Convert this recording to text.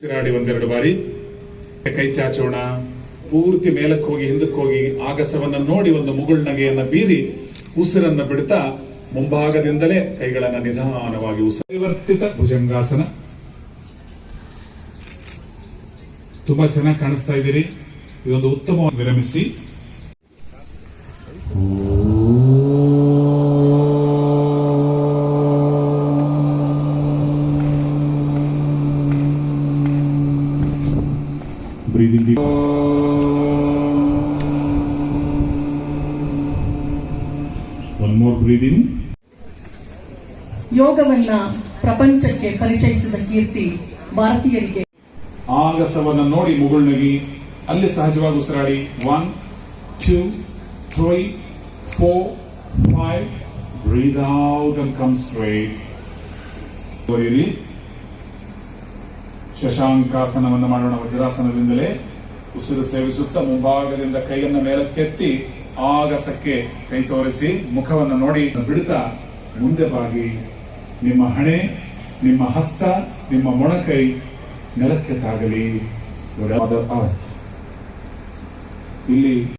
ಉಸಿರಾಡಿ ಒಂದೆರಡು ಬಾರಿ. ಕೈ ಚಾಚೋಣ. ಪೂರ್ತಿ ಮೇಲಕ್ಕೆ ಹೋಗಿ, ಹಿಂದಕ್ಕೆ ಹೋಗಿ ಆಗಸವನ್ನ ನೋಡಿ ಒಂದು ಮುಗುಳ್ನಗೆಯನ್ನ ಬೀರಿ ಉಸಿರನ್ನ ಬಿಡ್ತಾ ಮುಂಭಾಗದಿಂದಲೇ ಕೈಗಳನ್ನ ನಿಧಾನವಾಗಿ ಉಸಿರಿವರ್ತಿತ ಭುಜಂಗಾಸನ. ತುಂಬಾ ಚೆನ್ನಾಗಿ ಕಾಣಿಸ್ತಾ ಇದ್ದೀರಿ. ಇದೊಂದು ಉತ್ತಮ ವಿರಮಿಸಿ. Breathing deep. One more breathing. ಯೋಗವನ್ನ ಪ್ರಪಂಚಕ್ಕೆ ಪರಿಚಯಿಸಿದ ಕೀರ್ತಿ ಭಾರತೀಯರಿಗೆ. ಆಗಸವನ್ನ ನೋಡಿ ಮುಗುಳ್ನಗಿ ಅಲ್ಲಿ ಸಹಜವಾಗಿ ಉಸಿರಾಡಿ. One two three four five breathe out and come straight ಬರೀರಿ ಶಶಾಂಕಾಸನವನ್ನು ಮಾಡೋಣ ವಜ್ರಾಸನದಿಂದಲೇ. ಉಸಿರು ಸೇವಿಸುತ್ತಾ ಮುಂಭಾಗದಿಂದ ಕೈಯನ್ನು ಮೇಲಕ್ಕೆತ್ತಿ ಆಗಸಕ್ಕೆ ಕೈ ತೋರಿಸಿ ಮುಖವನ್ನು ನೋಡಿ ಬಿಡುತ್ತಾ ಮುಂದೆ ಬಾಗಿ. ನಿಮ್ಮ ಹಣೆ, ನಿಮ್ಮ ಹಸ್ತ, ನಿಮ್ಮ ಮೊಣಕೈ ನೆಲಕ್ಕೆ ತಾಗಲಿ ಇಲ್ಲಿ